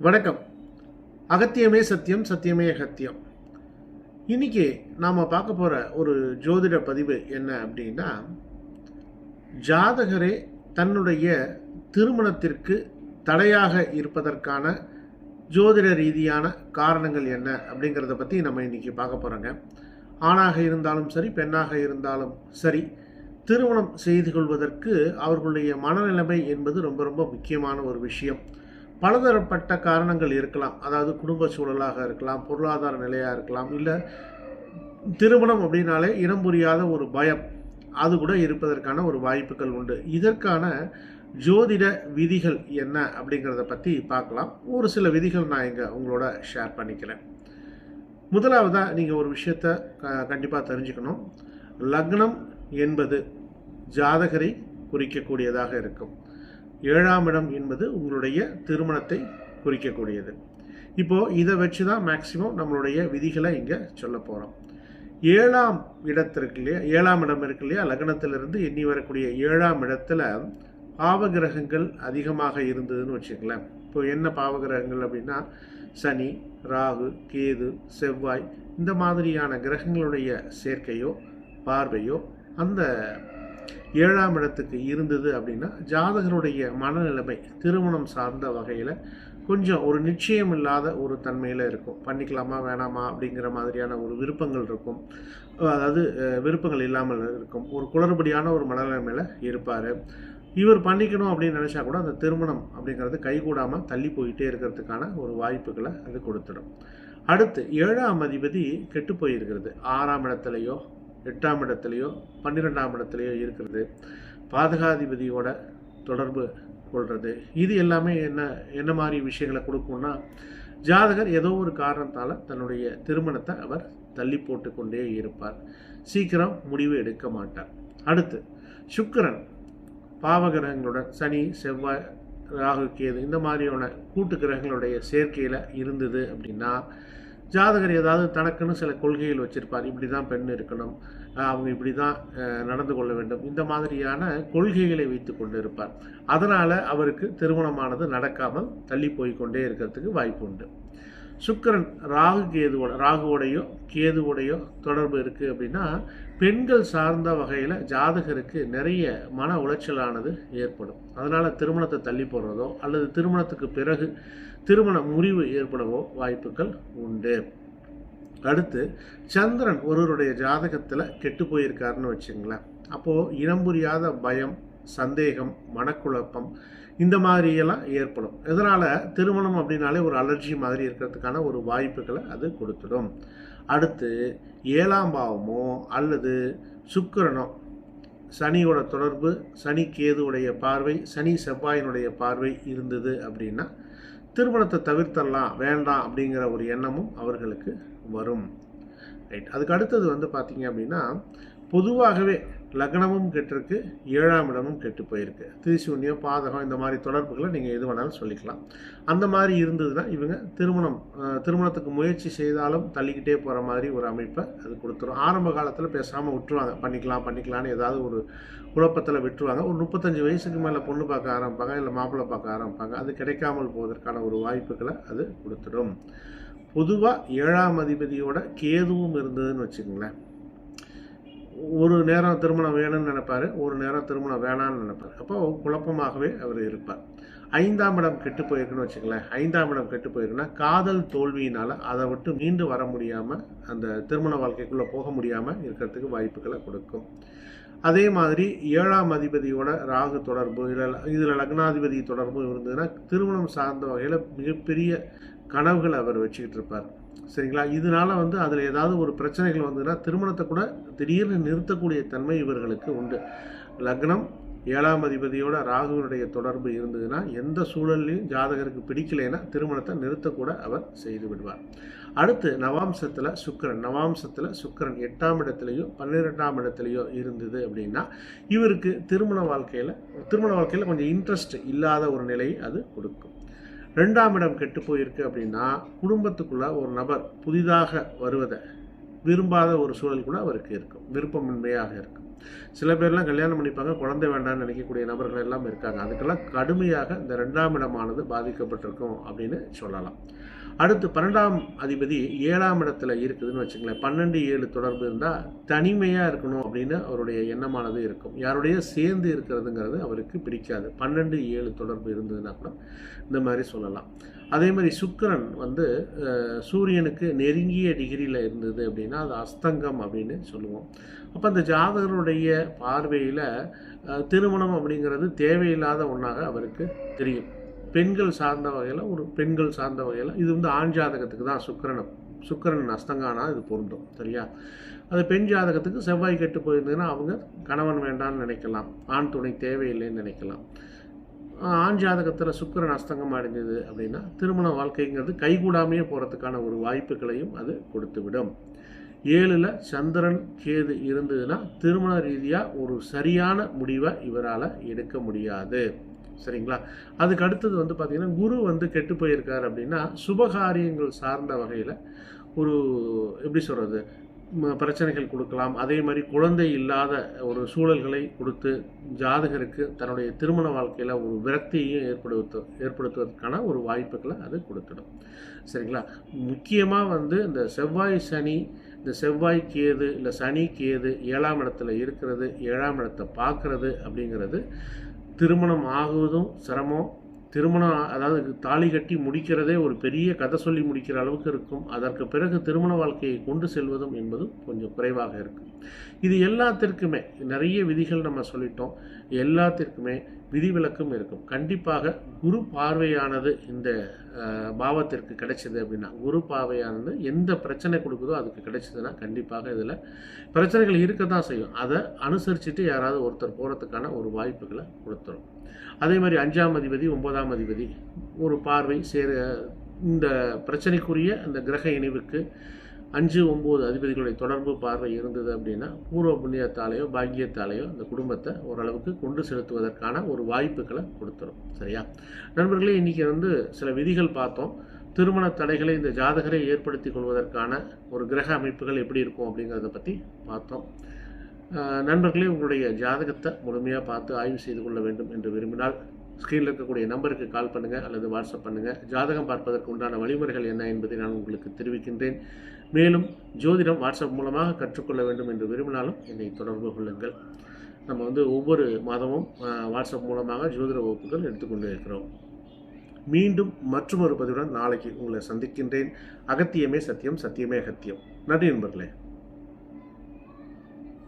வணக்கம். அகத்தியமே சத்தியம் சத்தியமே அகத்தியம். இன்னைக்கு நாம் பார்க்க போகிற ஒரு ஜோதிட பதிவு என்ன அப்படின்னா ஜாதகரே தன்னுடைய திருமணத்திற்கு தடையாக இருப்பதற்கான ஜோதிட ரீதியான காரணங்கள் என்ன அப்படிங்கிறத பற்றி நம்ம இன்னைக்கு பார்க்க போகிறோங்க ஆணாக இருந்தாலும் சரி பெண்ணாக இருந்தாலும் சரி திருமணம் செய்து கொள்வதற்கு அவர்களுடைய மனநிலைமை என்பது ரொம்ப ரொம்ப முக்கியமான ஒரு விஷயம். பலதரப்பட்ட காரணங்கள் இருக்கலாம். அதாவது குடும்ப சூழலாக இருக்கலாம் பொருளாதார நிலையாக இருக்கலாம் இல்லை திருமணம் அப்படின்னாலே இனம் புரியாத ஒரு பயம். அது கூட இருப்பதற்கான ஒரு வாய்ப்புகள் உண்டு. இதற்கான ஜோதிட விதிகள் என்ன அப்படிங்கிறத பற்றி பார்க்கலாம். ஒரு சில விதிகள் நான் இங்கே உங்களோட ஷேர் பண்ணிக்கிறேன். முதலாவதாக நீங்கள் ஒரு விஷயத்த கண்டிப்பாக தெரிஞ்சுக்கணும். லக்னம் என்பது ஜாதகரை குறிக்கக்கூடியதாக இருக்கும். ஏழாம் இடம் என்பது உங்களுடைய திருமணத்தை குறிக்கக்கூடியது. இப்போது இதை வச்சு தான் மேக்சிமம் நம்மளுடைய விதிகளை இங்கே சொல்ல போகிறோம் ஏழாம் இடத்திற்கு இல்லையா ஏழாம் இடம் இருக்கு இல்லையா லக்னத்திலிருந்து எண்ணி வரக்கூடிய ஏழாம் இடத்துல பாவகிரகங்கள் அதிகமாக இருந்ததுன்னு வச்சுக்கலாம் இப்போ என்ன பாவகிரகங்கள் அப்படின்னா சனி ராகு கேது செவ்வாய் இந்த மாதிரியான கிரகங்களுடைய சேர்க்கையோ பார்வையோ அந்த ஏழாம் இடத்துக்கு இருந்தது அப்படின்னா ஜாதகருடைய மனநிலைமை திருமணம் சார்ந்த வகையில் கொஞ்சம் ஒரு நிச்சயம் இல்லாத ஒரு தன்மையில் இருக்கும். பண்ணிக்கலாமா வேணாமா அப்படிங்கிற மாதிரியான ஒரு விருப்பங்கள் இருக்கும். அதாவது விருப்பங்கள் இல்லாமல் இருக்கும். ஒரு குளறுபடியான ஒரு மனநிலைமையில் இருப்பார். இவர் பண்ணிக்கணும் அப்படின்னு நினச்சா கூட அந்த திருமணம் அப்படிங்கிறது கைகூடாமல் தள்ளி போயிட்டே இருக்கிறதுக்கான ஒரு வாய்ப்புகளை அது கொடுத்துடும். அடுத்து ஏழாம் அதிபதி கெட்டு போயிருக்கிறது. ஆறாம் இடத்துலையோ எட்டாம் இடத்துலையோ பன்னிரெண்டாம் இடத்துலையோ இருக்கிறது. பாதகாதிபதியோட தொடர்பு கொள்வது இது எல்லாமே என்ன என்ன மாதிரி விஷயங்களை கொடுக்கும்னா ஜாதகர் ஏதோ ஒரு காரணத்தால் தன்னுடைய திருமணத்தை அவர் தள்ளி போட்டு கொண்டே இருப்பார். சீக்கிரம் முடிவு எடுக்க மாட்டார். அடுத்து சுக்கிரன் பாவகிரகங்களுடன் சனி செவ்வாய் ராகு கேது இந்த மாதிரியான கூட்டு கிரகங்களுடைய சேர்க்கையில் இருந்தது அப்படின்னா ஜாதகர் ஏதாவது தனக்குன்னு சில கொள்கைகள் வச்சிருப்பார். இப்படி தான் பெண் இருக்கணும். அவங்க இப்படி தான் நடந்து கொள்ள வேண்டும். இந்த மாதிரியான கொள்கைகளை வைத்து கொண்டு இருப்பார் அதனால் அவருக்கு திருமணமானது நடக்காமல் தள்ளி போய் கொண்டே இருக்கிறதுக்கு வாய்ப்பு உண்டு. சுக்கிரன் ராகு கேதுவோட ராகுவோடையோ கேதுவோடையோ தொடர்பு இருக்குது அப்படின்னா பெண்கள் சார்ந்த வகையில் ஜாதகருக்கு நிறைய மன உளைச்சலானது ஏற்படும். அதனால் திருமணத்தை தள்ளி போடுறதோ அல்லது திருமணத்துக்கு பிறகு திருமண முறிவு ஏற்படவோ வாய்ப்புகள் உண்டு. அடுத்து சந்திரன் ஒருவருடைய ஜாதகத்தில் கெட்டு போயிருக்காருன்னு வச்சுங்களேன். அப்போது இனம் புரியாத பயம் சந்தேகம் மனக்குழப்பம் இந்த மாதிரியெல்லாம் ஏற்படும். இதனால் திருமணம் அப்படின்னாலே ஒரு அலர்ஜி மாதிரி இருக்கிறதுக்கான ஒரு வாய்ப்புகளை அது கொடுத்துடும். அடுத்து ஏழாம் பாவமோ அல்லது சுக்கரனோ சனியோட தொடர்பு சனி கேதுவுடைய பார்வை சனி செவ்வாயினுடைய பார்வை இருந்தது அப்படின்னா திருமணத்தை தவிர்த்தரலாம் வேண்டாம் அப்படிங்கிற ஒரு எண்ணமும் அவர்களுக்கு வரும். ரைட் அதுக்கு அடுத்தது வந்து பார்த்தீங்க அப்படின்னா பொதுவாகவே லக்னமும் கெட்டிருக்கு ஏழாம் இடமும் கெட்டு போயிருக்கு. திரிசூன்யம் பாதகம் இந்த மாதிரி தொடர்புகளை நீங்கள் எது வேணாலும் சொல்லிக்கலாம். அந்த மாதிரி இருந்ததுன்னா இவங்க திருமணம் திருமணத்துக்கு முயற்சி செய்தாலும் தள்ளிக்கிட்டே போகிற மாதிரி ஒரு அமைப்பை அது கொடுத்துரும். ஆரம்ப காலத்தில் பேசாமல் விட்டுருவாங்க. பண்ணிக்கலாம் பண்ணிக்கலாம்னு ஏதாவது ஒரு குழப்பத்தில் விட்டுருவாங்க. ஒரு முப்பத்தஞ்சு வயசுக்கு மேலே பொண்ணு பார்க்க ஆரம்பிப்பாங்க இல்லை மாப்பிள்ளை பார்க்க ஆரம்பிப்பாங்க. அது கிடைக்காமல் போவதற்கான ஒரு வாய்ப்புகளை அது கொடுத்துடும். பொதுவாக ஏழாம் அதிபதியோட கேதுவும் இருந்ததுன்னு வச்சுக்கோங்களேன். ஒரு நேரம் திருமணம் வேணும்னு நினைப்பாரு ஒரு நேரம் திருமணம் வேணாம்னு நினைப்பார். அப்போ குழப்பமாகவே அவர் இருப்பார். ஐந்தாம் இடம் கெட்டு போயிருக்குன்னு வச்சுங்களேன் ஐந்தாம் இடம் கெட்டு போயிருக்குன்னா காதல் தோல்வியினால் அதை விட்டு மீண்டு வர முடியாமல் அந்த திருமண வாழ்க்கைக்குள்ளே போக முடியாமல் இருக்கிறதுக்கு வாய்ப்புகளை கொடுக்கும். அதே மாதிரி ஏழாம் அதிபதியோட ராகு தொடர்பு இதில் இதில் லக்னாதிபதி தொடர்பு இருந்ததுன்னா திருமணம் சார்ந்த வகையில் மிகப்பெரிய கனவுகள் அவர் வச்சுக்கிட்டு இருப்பார். சரிங்களா? இதனால வந்து அதில் ஏதாவது ஒரு பிரச்சனைகள் வந்ததுன்னா திருமணத்தை கூட திடீர்னு நிறுத்தக்கூடிய தன்மை இவர்களுக்கு உண்டு. லக்னம் ஏழாம் அதிபதியோட ராகுவினுடைய தொடர்பு இருந்ததுன்னா எந்த சூழல்லையும் ஜாதகருக்கு பிடிக்கலைன்னா திருமணத்தை நிறுத்தக்கூட அவர் செய்து விடுவார். அடுத்து நவாம்சத்தில் சுக்கிரன். நவாம்சத்தில் சுக்கிரன் எட்டாம் இடத்துலையோ பன்னிரெண்டாம் இடத்துலையோ இருந்தது அப்படின்னா இவருக்கு திருமண வாழ்க்கையில் திருமண வாழ்க்கையில் கொஞ்சம் இன்ட்ரெஸ்ட் இல்லாத ஒரு நிலையை அது கொடுக்கும். ரெண்டாம் இடம் கெட்டு போயிருக்கு அப்படின்னா குடும்பத்துக்குள்ள ஒரு நபர் புதிதாக வருவதை விரும்பாத ஒரு சூழல் கூட அவருக்கு இருக்கும். விருப்பமின்மையாக இருக்கும். சில பேர்லாம் கல்யாணம் பண்ணிப்பாங்க குழந்தை வேண்டாம்னு நினைக்கக்கூடிய நபர்கள் எல்லாம் இருக்காங்க. அதுக்கெல்லாம் கடுமையாக இந்த ரெண்டாம் இடமானது பாதிக்கப்பட்டிருக்கும் அப்படின்னு சொல்லலாம். அடுத்து பன்னெண்டாம் அதிபதி ஏழாம் இடத்துல இருக்குதுன்னு வச்சுங்களேன் பன்னெண்டு ஏழு தொடர்பு இருந்தால் தனிமையாக இருக்கணும் அப்படின்னு அவருடைய எண்ணமானது இருக்கும். யாருடைய சேர்ந்து இருக்கிறதுங்கிறது அவருக்கு பிடிக்காது. பன்னெண்டு ஏழு தொடர்பு இருந்ததுன்னா கூட இந்த மாதிரி சொல்லலாம். அதே மாதிரி சுக்கரன் வந்து சூரியனுக்கு நெருங்கிய டிகிரியில் இருந்தது அப்படின்னா அது அஸ்தங்கம் அப்படின்னு சொல்லுவோம். அப்போ அந்த ஜாதகருடைய பார்வையில் திருமணம் அப்படிங்கிறது தேவையில்லாத ஒன்றாக அவருக்கு தெரியும். பெண்கள் சார்ந்த வகையில் ஒரு பெண்கள் சார்ந்த வகையில் இது வந்து ஆண் ஜாதகத்துக்கு தான் சுக்கிரனம் சுக்கிரன் அஸ்தங்கானா இது பொருந்தும் சரியா? அது பெண் ஜாதகத்துக்கு செவ்வாய் கெட்டு போயிருந்ததுன்னா அவங்க கணவன் வேண்டாம்னு நினைக்கலாம் ஆண் துணை தேவையில்லைன்னு நினைக்கலாம். ஆண் ஜாதகத்தில் சுக்கரன் அஸ்தங்கம் அடைஞ்சது அப்படின்னா திருமண வாழ்க்கைங்கிறது கைகூடாமையே போகிறதுக்கான ஒரு வாய்ப்புகளையும் அது கொடுத்துவிடும். ஏழில் சந்திரன் கேது இருந்ததுன்னா திருமண ரீதியாக ஒரு சரியான முடிவை இவரால் எடுக்க முடியாது. சரிங்களா? அதுக்கு அடுத்தது வந்து பார்த்திங்கன்னா குரு வந்து கெட்டு போயிருக்கார் அப்படின்னா சுபகாரியங்கள் சார்ந்த வகையில் ஒரு எப்படி சொல்கிறது பிரச்சனைகள் கொடுக்கலாம். அதே மாதிரி குழந்தை இல்லாத ஒரு சூழல்களை கொடுத்து ஜாதகருக்கு தன்னுடைய திருமண வாழ்க்கையில் ஒரு விரக்தியையும் ஏற்படுத்த ஏற்படுத்துவதற்கான ஒரு வாய்ப்புகளை அது கொடுத்துடும். சரிங்களா? முக்கியமாக வந்து இந்த செவ்வாய் சனி இந்த செவ்வாய் கேது இல்லை சனி கேது ஏழாம் இடத்துல இருக்கிறது ஏழாம் இடத்தை பார்க்குறது அப்படிங்கிறது திருமணம் ஆகுவதும் சிரமம். திருமணம் அதாவது தாலி கட்டி முடிக்கிறதே ஒரு பெரிய கதை சொல்லி முடிக்கிற அளவுக்கு இருக்கும். அதற்கு பிறகு திருமண வாழ்க்கையை கொண்டு செல்வதும் என்பதும் கொஞ்சம் குறைவாக இருக்கும் இது எல்லாத்திற்குமே நிறைய விதிகள் நம்ம சொல்லிட்டோம். எல்லாத்திற்குமே விதிவிலக்கும் இருக்கும். கண்டிப்பாக குரு பார்வையானது இந்த பாவத்திற்கு கிடைச்சது அப்படின்னா குரு பார்வையானது எந்த பிரச்சனை கொடுக்குதோ அதுக்கு கிடைச்சதுன்னா கண்டிப்பாக இதில் பிரச்சனைகள் இருக்க தான் செய்யும். அதை அனுசரிச்சுட்டு யாராவது ஒருத்தர் போகிறதுக்கான ஒரு வாய்ப்புகளை கொடுத்துரும். அதே மாதிரி அஞ்சாம் அதிபதி ஒன்பதாம் அதிபதி ஒரு பார்வை சேர இந்த பிரச்சனைக்குரிய அந்த கிரக இணைவுக்கு அஞ்சு ஒம்பது அதிபதிகளுடைய தொடர்பு பார்வை இருந்தது அப்படின்னா பூர்வ புண்ணியத்தாலேயோ பாக்கியத்தாலேயோ அந்த குடும்பத்தை ஓரளவுக்கு கொண்டு செலுத்துவதற்கான ஒரு வாய்ப்புகளை கொடுத்துரும். சரியா? நண்பர்களே இன்றைக்கி வந்து சில விதிகள் பார்த்தோம். திருமண தடைகளை இந்த ஜாதகரை ஏற்படுத்தி கொள்வதற்கான ஒரு கிரக அமைப்புகள் எப்படி இருக்கும் அப்படிங்கிறத பற்றி பார்த்தோம். நண்பர்களே உங்களுடைய ஜாதகத்தை முழுமையாக பார்த்து ஆய்வு செய்து கொள்ள வேண்டும் என்று விரும்பினால் ஸ்க்ரீனில் இருக்கக்கூடிய நம்பருக்கு கால் பண்ணுங்கள் அல்லது வாட்ஸ்அப் பண்ணுங்கள் ஜாதகம் பார்ப்பதற்கு உண்டான வழிமுறைகள் என்ன என்பதை நான் உங்களுக்கு தெரிவிக்கின்றேன். மேலும் ஜோதிடம் வாட்ஸ்அப் மூலமாக கற்றுக்கொள்ள வேண்டும் என்று விரும்பினாலும் என்னை தொடர்பு கொள்ளுங்கள். நம்ம வந்து ஒவ்வொரு மாதமும் வாட்ஸ்அப் மூலமாக ஜோதிட வகுப்புகள் எடுத்துக்கொண்டு இருக்கிறோம். மீண்டும் மற்றொரு பதிவுடன் நாளைக்கு உங்களை சந்திக்கின்றேன். அகத்தியமே சத்தியம் சத்தியமே அகத்தியம். நன்றி நண்பர்களே.